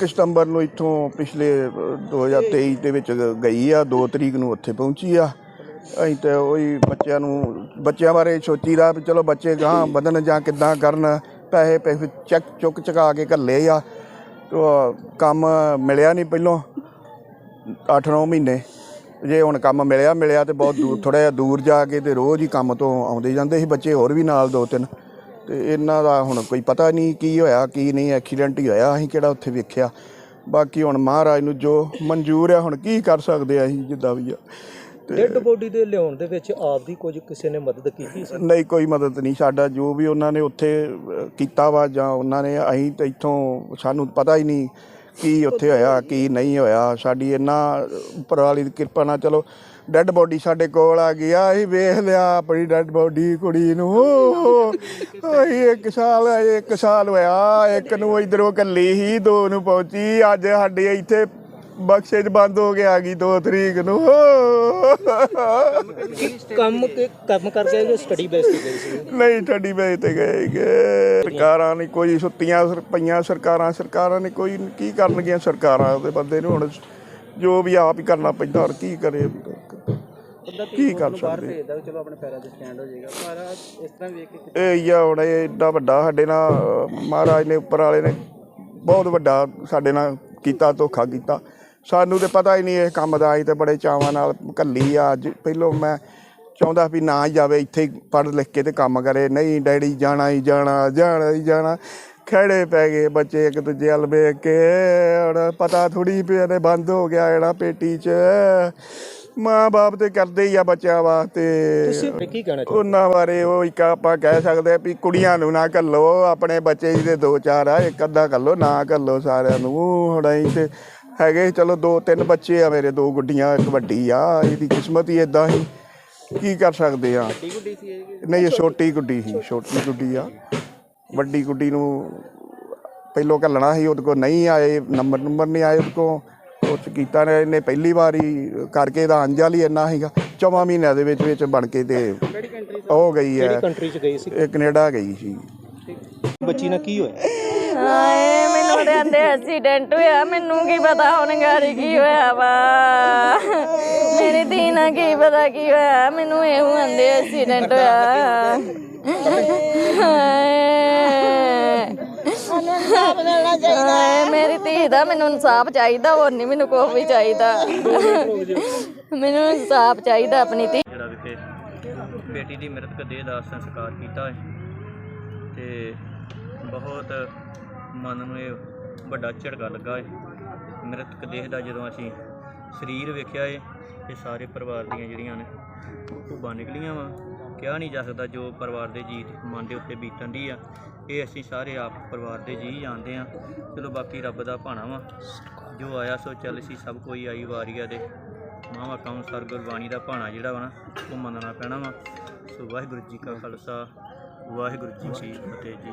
1 ਸਤੰਬਰ ਨੂੰ ਇੱਥੋਂ ਪਿਛਲੇ ਅ, 2023 ਦੇ ਵਿੱਚ ਗਈ ਆ 2 ਤਰੀਕ ਨੂੰ ਉੱਥੇ ਪਹੁੰਚੀ ਆ। ਅਸੀਂ ਤੇ ਉਹੀ ਬੱਚਿਆਂ ਨੂੰ ਬੱਚਿਆਂ ਬਾਰੇ ਸੋਚੀ ਦਾ ਵੀ ਚਲੋ ਬੱਚੇ ਗਾਂ ਵਧਣ ਜਾਂ ਕਿੱਦਾਂ ਕਰਨ ਪੈਸੇ ਪੈਸੇ ਚੈੱਕ ਚੁੱਕ ਚੁਕਾ ਕੇ ਘੱਲੇ ਆ। ਤੋ ਕੰਮ ਮਿਲਿਆ ਨਹੀਂ ਪਹਿਲੋਂ 8-9 ਮਹੀਨੇ। ਜੇ ਹੁਣ ਕੰਮ ਮਿਲਿਆ ਮਿਲਿਆ ਤੇ ਬਹੁਤ ਦੂਰ ਥੋੜਾ ਜਿਹਾ ਦੂਰ ਜਾ ਕੇ ਤੇ ਰੋਜ਼ ਹੀ ਕੰਮ ਤੋਂ ਆਉਂਦੇ ਜਾਂਦੇ ਸੀ ਬੱਚੇ ਹੋਰ ਵੀ ਨਾਲ ਦੋ ਤਿੰਨ। ਤੇ ਇਹਨਾਂ ਦਾ ਹੁਣ ਕੋਈ ਪਤਾ ਨਹੀਂ ਕੀ ਹੋਇਆ ਕੀ ਨਹੀਂ ਐਕਸੀਡੈਂਟ ਹੀ ਹੋਇਆ ਅਸੀਂ ਕਿਹੜਾ ਉੱਥੇ ਵੇਖਿਆ। ਬਾਕੀ ਹੁਣ ਮਹਾਰਾਜ ਨੂੰ ਜੋ ਮਨਜ਼ੂਰ ਹੈ ਹੁਣ ਕੀ ਕਰ ਸਕਦੇ ਆ ਅਸੀਂ ਜਿੱਦਾਂ ਵੀ ਆ। ਡੈੱਡ ਬੋਡੀ ਦੇ ਲਿਆਉਣ ਦੇ ਵਿੱਚ ਆਪ ਦੀ ਕੁਝ ਕਿਸੇ ਨੇ ਮਦਦ ਕੀਤੀ ਸੀ? ਨਹੀਂ ਕੋਈ ਮਦਦ ਨਹੀਂ। ਸਾਡਾ ਜੋ ਵੀ ਉਹਨਾਂ ਨੇ ਉੱਥੇ ਕੀਤਾ ਵਾ ਜਾਂ ਉਹਨਾਂ ਨੇ ਅਸੀਂ ਤਾਂ ਇੱਥੋਂ ਸਾਨੂੰ ਪਤਾ ਹੀ ਨਹੀਂ ਕੀ ਉੱਥੇ ਹੋਇਆ ਕੀ ਨਹੀਂ ਹੋਇਆ। ਸਾਡੀ ਇੰਨਾ ਉੱਪਰ ਵਾਲੀ ਦੀ ਕਿਰਪਾ ਨਾਲ ਚਲੋ ਡੈੱਡ ਬੋਡੀ ਸਾਡੇ ਕੋਲ ਆ ਗਈ ਆ ਅਸੀਂ ਵੇਖ ਲਿਆ ਆਪਣੀ ਡੈੱਡ ਬੋਡੀ ਕੁੜੀ ਨੂੰ। ਅਸੀਂ ਇੱਕ ਸਾਲ ਇੱਕ ਸਾਲ ਹੋਇਆ ਇੱਕ ਨੂੰ ਇਧਰੋਂ ਕੱਲੀ ਹੀ ਦੋ ਨੂੰ ਪਹੁੰਚੀ। ਅੱਜ ਸਾਡੇ ਇੱਥੇ ਬਖਸ਼ੇ ਬੰਦ ਹੋ ਕੇ ਆ ਗਈ 2 ਤਰੀਕ ਨੂੰ। ਕੰਮ ਕੇ ਕੰਮ ਕਰਕੇ ਜੋ ਸਟੱਡੀ ਬੇਸ ਤੇ ਗਈ ਸੀ? ਨਹੀਂ ਠੱਡੀ ਵੇਚ ਤੇ ਗਏ ਗੇ। ਸਰਕਾਰਾਂ ਨੇ ਕੋਈ ਸੁੱਤੀਆਂ ਪਈਆਂ ਸਰਕਾਰਾਂ ਸਰਕਾਰਾਂ ਨੇ ਕੋਈ ਕੀ ਕਰਨਗੀਆਂ ਸਰਕਾਰਾਂ ਦੇ ਬੰਦੇ ਨੂੰ ਹੁਣ? ਜੋ ਵੀ ਆਪ ਹੀ ਕਰਨਾ ਪੈਂਦਾ ਔਰ ਕੀ ਕਰੇ? ਕੀ ਕਰ ਸਕਦੇ? ਭੇਜਦਾ ਚਲੋ ਆਪਣੇ ਪੈਰਾਂ ਤੇ ਸਟੈਂਡ ਹੋ ਜਾਏਗਾ ਪਰ ਇਸ ਤਰ੍ਹਾਂ ਵੇਖ ਕੇ ਇਹ ਆ ਹੁਣ ਇਹ ਏਡਾ ਵੱਡਾ ਸਾਡੇ ਨਾਲ ਮਹਾਰਾਜ ਨੇ ਉੱਪਰ ਵਾਲੇ ਨੇ ਬਹੁਤ ਵੱਡਾ ਸਾਡੇ ਨਾਲ ਕੀਤਾ ਧੋਖਾ ਕੀਤਾ। ਸਾਨੂੰ ਤੇ ਪਤਾ ਹੀ ਨਹੀਂ ਇਹ ਕੰਮ ਦਾ ਅਸੀਂ ਤੇ ਬੜੇ ਚਾਵਾਂ ਨਾਲ ਕੱਲੀ ਆ ਅੱਜ। ਪਹਿਲੋਂ ਮੈਂ ਚਾਹੁੰਦਾ ਵੀ ਨਾ ਜਾਵੇ ਇੱਥੇ ਹੀ ਪੜ੍ਹ ਲਿਖ ਕੇ ਤੇ ਕੰਮ ਕਰੇ। ਨਹੀਂ ਡੈਡੀ ਜਾਣਾ ਹੀ ਜਾਣਾ ਜਾਣਾ ਹੀ ਜਾਣਾ। ਖੜੇ ਪੈ ਗਏ ਬੱਚੇ ਇੱਕ ਦੂਜੇ ਵੱਲ ਵੇਖ ਕੇ। ਹੁਣ ਪਤਾ ਥੋੜੀ ਵੀ ਇਹਨੇ ਬੰਦ ਹੋ ਗਿਆ ਜਿਹੜਾ ਪੇਟੀ 'ਚ। ਮਾਂ ਬਾਪ ਤੇ ਕਰਦੇ ਹੀ ਆ ਬੱਚਿਆਂ ਵਾਸਤੇ। ਤੁਸੀਂ ਕੀ ਕਹਿਣਾ ਚਾਹੁੰਦੇ? ਉਹਨਾਂ ਬਾਰੇ ਉਹ ਇੱਕ ਆਪਾਂ ਕਹਿ ਸਕਦੇ ਆ ਵੀ ਕੁੜੀਆਂ ਨੂੰ ਨਾ ਘੱਲੋ ਆਪਣੇ ਬੱਚੇ ਜਿਹਦੇ ਦੋ ਚਾਰ ਆ ਇੱਕ ਅੱਧਾ ਘੱਲੋ ਨਾ ਘੱਲੋ ਸਾਰਿਆਂ ਨੂੰ। ਹੁਣ ਅਸੀਂ ਤੇ ਹੈਗੇ ਚਲੋ ਦੋ ਤਿੰਨ ਬੱਚੇ ਆ ਮੇਰੇ ਦੋ ਗੁੱਡੀਆਂ ਇੱਕ ਵੱਡੀ ਆ ਇਹਦੀ ਕਿਸਮਤ ਹੀ ਇਦਾਂ ਹੀ। ਕੀ ਕਰ ਸਕਦੇ ਆ? ਗੁੱਡੀ ਸੀ ਇਹ? ਨਹੀਂ ਇਹ ਛੋਟੀ ਗੁੱਡੀ ਸੀ ਛੋਟੀ ਗੁੱਡੀ ਆ। ਵੱਡੀ ਗੁੱਡੀ ਨੂੰ ਪਹਿਲੋਂ ਘੱਲਣਾ ਸੀ ਉਹਦੇ ਕੋਲ ਨਹੀਂ ਆਏ ਨੰਬਰ ਨੰਬਰ ਨਹੀਂ ਆਏ ਉਹਦੇ ਕੋਲ। 'ਚ ਕੀਤਾ ਨੇ ਇਹਨੇ ਪਹਿਲੀ ਵਾਰੀ ਕਰਕੇ ਇਹਦਾ ਅੰਜਲ ਹੀ ਇੰਨਾ ਸੀਗਾ। ਚੌਵਾਂ ਮਹੀਨਿਆਂ ਦੇ ਵਿੱਚ ਵਿੱਚ ਬਣ ਕੇ ਤੇ ਹੋ ਗਈ ਹੈ। ਕੰਟਰੀ ਚ ਗਈ ਸੀ? ਇਹ ਕੈਨੇਡਾ ਗਈ ਸੀ। ਬੱਚੀ ਨਾਲ ਕੀ ਹੋਇਆ? ਹਾਏ ਮੈਨੂੰ ਤੇ ਆਂਦੇ ਐਕਸੀਡੈਂਟ ਹੋਇਆ। ਮੈਨੂੰ ਕੀ ਪਤਾ ਹੁਣ ਗਾੜੀ ਕੀ ਹੋਇਆ ਵਾ। ਮੇਰੀ ਧੀ ਨਾਲ ਕੀ ਪਤਾ ਕੀ ਹੋਇਆ। ਮੈਨੂੰ ਇਹੋ ਆਂਦੇ ਐਕਸੀਡੈਂਟ ਹੋਇਆ। ਹਾਏ। ਮੇਰੀ ਧੀ ਦਾ ਮੈਨੂੰ ਇਨਸਾਫ ਚਾਹੀਦਾ ਹੋਰ ਨਹੀਂ ਮੈਨੂੰ ਕੋਈ ਵੀ ਚਾਹੀਦਾ। ਮੈਨੂੰ ਇਨਸਾਫ ਚਾਹੀਦਾ ਆਪਣੀ ਧੀ। ਜਿਹੜਾ ਵਿਖੇ ਬੇਟੀ ਦੀ ਮ੍ਰਿਤਕ ਦੇਹ ਦਾ ਸੰਸਕਾਰ ਕੀਤਾ ਹੈ ਤੇ ਬਹੁਤ ਮਨ ਨੂੰ ਇਹ ਵੱਡਾ ਝਟਕਾ ਲੱਗਾ ਹੈ ਮ੍ਰਿਤਕ ਦੇਹ ਦਾ ਜਦੋਂ ਅਸੀਂ ਸਰੀਰ ਵੇਖਿਆ ਹੈ ਤੇ ਸਾਰੇ ਪਰਿਵਾਰ ਦੀਆਂ ਜਿਹੜੀਆਂ ਨੇ ਧੁੱਬਾਂ ਨਿਕਲੀਆਂ ਵਾ। ਕਿਹਾ ਨਹੀਂ ਜਾ ਸਕਦਾ ਜੋ ਪਰਿਵਾਰ ਦੇ ਜੀ ਮਨ ਦੇ ਉੱਤੇ ਬੀਤਣ ਦੀ ਆ। ਇਹ ਅਸੀਂ ਸਾਰੇ ਆਪ ਪਰਿਵਾਰ ਦੇ ਜੀ ਜਾਣਦੇ ਆ। ਚਲੋ ਬਾਕੀ ਰੱਬ ਦਾ ਭਾਣਾ ਵਾ। ਜੋ ਆਇਆ ਸੋ ਚੱਲ ਸੀ, ਸਭ ਕੋਈ ਆਈ ਵਾਰੀਆ ਦੇ। ਮਾਵਾ ਕੌਂਸਰ ਗੁਰਬਾਣੀ ਦਾ ਭਾਣਾ ਜਿਹੜਾ ਵਾ ਨਾ, ਉਹ ਮੰਨਣਾ ਪੈਣਾ ਵਾ। ਸੋ ਵਾਹਿਗੁਰੂ ਜੀ ਕਾ ਖਾਲਸਾ, ਵਾਹਿਗੁਰੂ ਜੀ ਕੀ ਫਤਿਹ ਜੀ।